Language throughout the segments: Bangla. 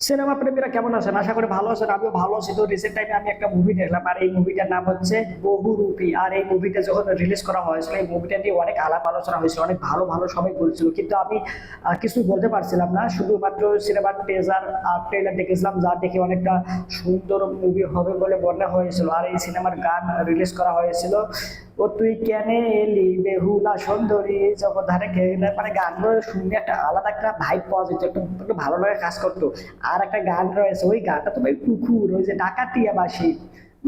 সিনেমা প্রেমীরা কেমন আছেন? আশা করি ভালো আছেন, আমিও ভালো আছি। তো রিসেন্ট টাইমে আমি একটা মুভি দেখলাম, আর এই মুভিটার নাম হচ্ছে বহুরূপী। আর এই মুভিটা যখন রিলিজ করা হয়েছিল, এই মুভিটা নিয়ে অনেক আলাপ আলোচনা হয়েছিল, অনেক ভালো ভালো সবাই বলছিল। কিন্তু আমি কিছু বলতে পারছিলাম না, শুধুমাত্র সিনেমার ট্রেজার আর ট্রেলার দেখেছিলাম, যা দেখে অনেকটা সুন্দর মুভি হবে বলে মনে হয়েছিল। আর এই সিনেমার গান রিলিজ করা হয়েছিল। ও তুই কেন এলি বেহুলা সুন্দরী? জগধারে ঘেরে। মানে গানগুলো শুনে একটা আলাদা একটা ভাইব পাওয়া যেত, একটু ভালো লাগে কাজ করতো। আর একটা গান রয়েছে ওই গানটা তো ভাই পুকুর ওই যে ডাকাতিয়া বাসি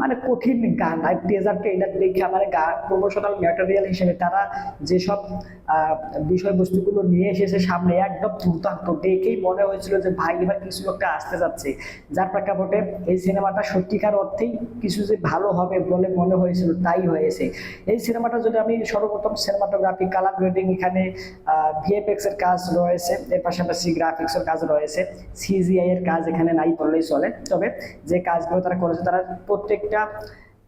মানে কঠিন গান। আর টেজার ট্রেলার দেখে আমার গান প্রমোশনাল ম্যাটেরিয়াল হিসেবে তারা যেসব বিষয়বস্তুগুলো নিয়ে এসেছে সামনে একদম দুর্দান্ত। দেখেই মনে হয়েছিল যে, ভাই, এবার কিছু একটা আসতে যাচ্ছে। যার প্রেক্ষাপটে এই সিনেমাটা সত্যিকার অর্থেই কিছু যে ভালো হবে বলে মনে হয়েছিল, তাই হয়েছে। এই সিনেমাটা যদি আমি সর্বপ্রথম সিনেমাটোগ্রাফি কালার গ্রেডিং এখানে ভিএফএক্স এর কাজ রয়েছে, এর পাশাপাশি গ্রাফিক্স এর কাজ রয়েছে সিজিআই এর কাজ এখানে নাই বললেই চলে। তবে যে কাজগুলো তারা করেছে, তারা প্রত্যেকটা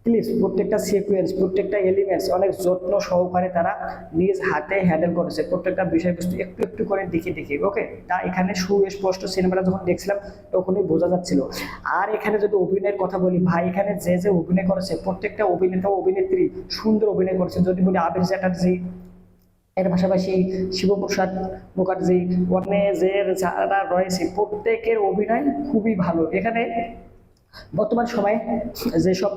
ক্লিপস প্রত্যেকটা সিকুয়েন্স প্রত্যেকটা এলিমেন্টস অনেক যত্ন সহকারে তারা নিজ হাতে হ্যান্ডেল করেছে। প্রত্যেকটা বিষয়বস্তু একটু একটু করে দেখে দেখে ওকে তা এখানে সুস্পষ্ট সিনেমাটা যখন দেখছিলাম, তখনই বোঝা যাচ্ছিল। আর এখানে যদি অভিনয়ের কথা বলি, ভাই, এখানে যে যে অভিনয় করেছে, প্রত্যেকটা অভিনেতা অভিনেত্রী সুন্দর অভিনয় করেছে। যদি বলি আবির চ্যাটার্জি, এর পাশাপাশি শিবপ্রসাদ মুখার্জি অন্যে যে যারা রয়েছে, প্রত্যেকের অভিনয় খুবই ভালো। এখানে বর্তমান সময়ে যেসব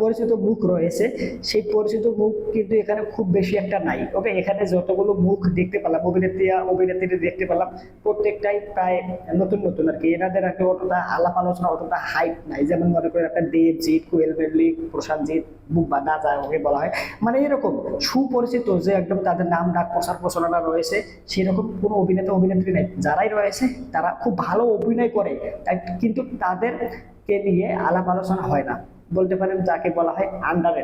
পরিচিত মুখ রয়েছে, সেই পরিচিত মুখ কিন্তু এখানে খুব বেশি একটা নাই। ওকে এখানে যতগুলো মুখ দেখতে পেলাম, অভিনেত্রী অভিনেত্রী দেখতে পেলাম, প্রত্যেকটাই প্রায় নতুন নতুন আর কি। এনাদের একটা অতটা আলাপ আলোচনা, অতটা হাইপ নাই। যেমন মনে করেন একটা দেবজিৎ, কোয়েল বেবলি প্রশান্তজিৎ না যা ওকে বলা হয়। মানে এরকম সুপরিচিত যে একদম তাদের নাম, ডাক, প্রচার, প্রচারণা রয়েছে, সেরকম কোনো অভিনেতা, অভিনেত্রী নেই। যারাই রয়েছে, তারা খুব ভালো অভিনয় করে কিন্তু তাদেরকে নিয়ে আলাপ আলোচনা হয় না। বলতে পারেন যাকে বলা হয় আন্ডার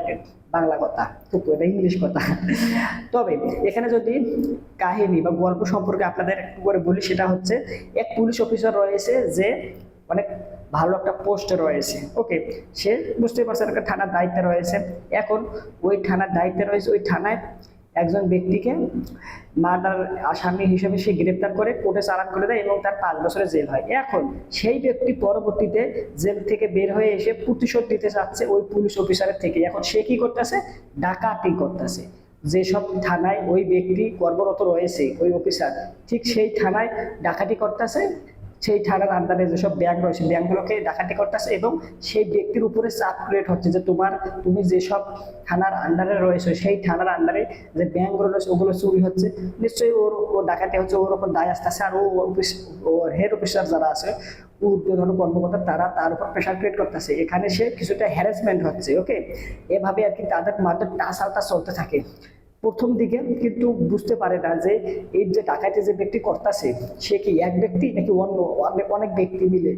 বাংলা কথা। কিন্তু এটা ইংলিশ কথা। তবে এখানে যদি কাহিনী বা গল্প সম্পর্কে আপনাদের একটু করে বলি, সেটা হচ্ছে এক পুলিশ অফিসার রয়েছে যে অনেক ভালো একটা পোস্টে রয়েছে। ওকে সে বুঝতে পারছেন একটা থানার দায়িত্বে রয়েছে। এখন ওই থানার দায়িত্বে রয়েছে, ওই থানায় একজন ব্যক্তিকে মার্ডার আসামি হিসেবে সে গ্রেপ্তার করে কোর্টে চালান করে দেয় এবং তার পাঁচ বছরের জেল হয়। এখন সেই ব্যক্তি পরবর্তীতে জেল থেকে বের হয়ে এসে প্রতিশোধ দিতে চাচ্ছে ওই পুলিশ অফিসারের থেকে। এখন সে কি করতেছে? ডাকাতি করতেছে। যেসব থানায় ওই ব্যক্তি কর্মরত রয়েছে, ওই অফিসার, ঠিক সেই থানায় ডাকাতি করতেছে। সেই থানার আন্ডারে যেসব ব্যাংক রয়েছে ব্যাংকগুলোকে ডাকাতি করতেছে এবং সেই ব্যক্তির উপরে চাপ ক্রিয়েট হচ্ছে যে তোমার, তুমি যেসব থানার আন্ডারে রয়েছে, সেই থানার আন্ডারে যে ব্যাংকগুলো রয়েছে, ওগুলো চুরি হচ্ছে। নিশ্চয়ই ওর ও ডাকাতি হচ্ছে, ওর ওপর দায় আসতেছে আর ও অফিস ও হেড অফিসার যারা আছে, ঊর্ধ্বতন কর্মকর্তা, তারা তার উপর প্রেশার ক্রিয়েট করতেছে। এখানে সে কিছুটা হ্যারাসমেন্ট হচ্ছে ওকে এভাবে আর কি তাদের মাঝে টাসালটা চলতে থাকে। প্রথম দিকে কিন্তু বুঝতে পারে না যে এই যে ডাকাতি যে ব্যক্তি করতেছে, সে কি এক ব্যক্তি নাকি অন্য অনেক ব্যক্তি মিলে?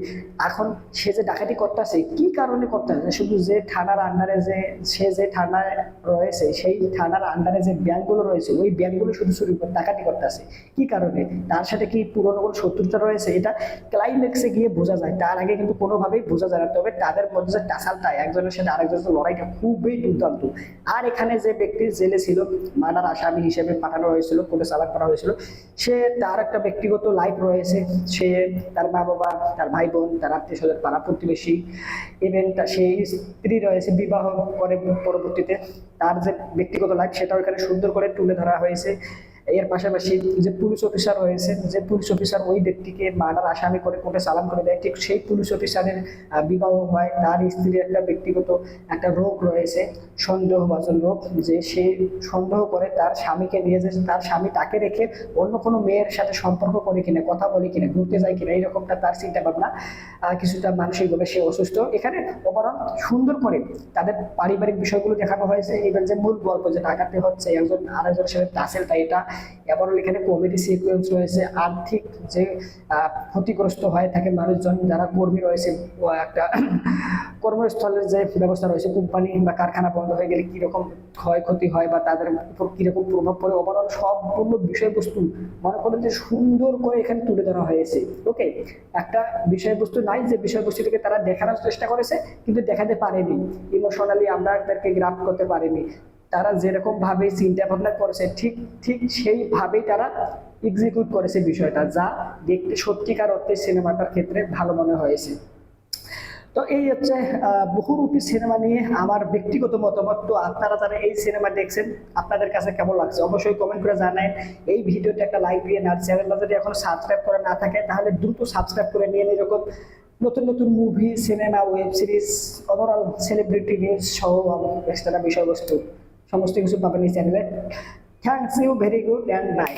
এখন সে যে ডাকাতি করতেছে, কি কারণে করতেছে? শুধু যে থানার আন্ডারে যে, সে যে থানায় রয়েছে, সেই থানার আন্ডারে যে ব্যাংকগুলো রয়েছে, ওই ব্যাংকগুলো শুধু করে ডাকাতি করতেছে। কি কারণে? তার সাথে কি পুরনো কোনো শত্রুতা রয়েছে? এটা ক্লাইম্যাক্সে গিয়ে বোঝা যায়। তার আগে কিন্তু কোনোভাবেই বোঝা যায় না। তবে তাদের মধ্যে যে টাসালটা, একজনের সাথে আরেকজনের লড়াইটা খুবই দুর্দান্ত। আর এখানে যে ব্যক্তি জেলে ছিল মার্ডার আসামি হিসেবে পাঠানো হয়েছিল কোর্টে চালান করা হয়েছিল। সে তার একটা ব্যক্তিগত লাইফ রয়েছে। সে তার মা বাবা তার ভাই বোন তার আত্মীয় স্বজন পাড়া প্রতিবেশী। ইভেন তার সেই স্ত্রী রয়েছে বিবাহ করে পরবর্তীতে। তার যে ব্যক্তিগত লাইফ সেটাও এখানে সুন্দর করে তুলে ধরা হয়েছে। এর পাশাপাশি যে পুলিশ অফিসার রয়েছে, যে পুলিশ অফিসার ওই ব্যক্তিকে মার্ডার আসামি করে কোর্টে চালান করে দেয়। ঠিক সেই পুলিশ অফিসারের বিবাহ হয়। তার স্ত্রীর একটা ব্যক্তিগত একটা রোগ রয়েছে, সন্দেহভাজন রোগ, যে সে সন্দেহ করে তার স্বামীকে নিয়ে যে তার স্বামী তাকে রেখে অন্য কোনো মেয়ের সাথে সম্পর্ক করে কিনা, কথা বলে কিনা, ঘুরতে যায় কিনা এইরকমটা তার চিন্তা ভাবনা কিছুটা মানসিকভাবে সে অসুস্থ। এখানে ওভারঅল সুন্দর করে তাদের পারিবারিক বিষয়গুলো দেখানো হয়েছে। ইভেন যে মূল গল্প যে ডাকাতে হচ্ছে, একজন আরেকজনের সাথে টাসেলটা এটা এবারও এখানে কমেডি সিকুয়েন্স রয়েছে। আর্থিক যে ক্ষতিগ্রস্ত হয়ে থাকে মানুষজন, যারা কর্মী রয়েছে একটা কর্মস্থলের যে ব্যবস্থা রয়েছে, কোম্পানি বা কারখানা বন্ধ হয়ে গেলে কীরকম ক্ষয়ক্ষতি হয় বা তাদের উপর কীরকম প্রভাব পড়ে ওভারঅল সম্পূর্ণ বিষয়বস্তু মনে করেন যে সুন্দর করে এখানে তুলে ধরা হয়েছে। ওকে একটা বিষয়বস্তু নাই, যে বিষয়বস্তুটিকে তারা দেখানোর চেষ্টা করেছে, কিন্তু দেখাতে পারেনি। ইমোশনালি আমরা তাদেরকে গ্রাফ করতে পারিনি। তারা যেরকম ভাবে চিন্তা ভাবনা করেছে, ঠিক ঠিক সেইভাবেই তারা এক্সিকিউট করেছে বিষয়টা, যা দেখতে সত্যিকার অর্থে সিনেমাটার ক্ষেত্রে ভালো মনে হয়েছে। তো এই হচ্ছে বহুরূপী সিনেমা নিয়ে আমার ব্যক্তিগত মতামত। তো আপনারা যারা এই সিনেমা দেখছেন, আপনাদের কাছে কেমন লাগছে? অবশ্যই কমেন্ট করে জানান এই ভিডিওতে একটা লাইক দিয়ে আর চ্যানেলটা যদি এখন সাবস্ক্রাইব করে না থাকে, তাহলে দ্রুত সাবস্ক্রাইব করে নিয়ে এরকম নতুন নতুন movie cinema web series overall celebrity news সহ এক্সট্রা বিষয়বস্তু। সমস্ত কিছু পাবেন এই চ্যানেলে thanks you very good and bye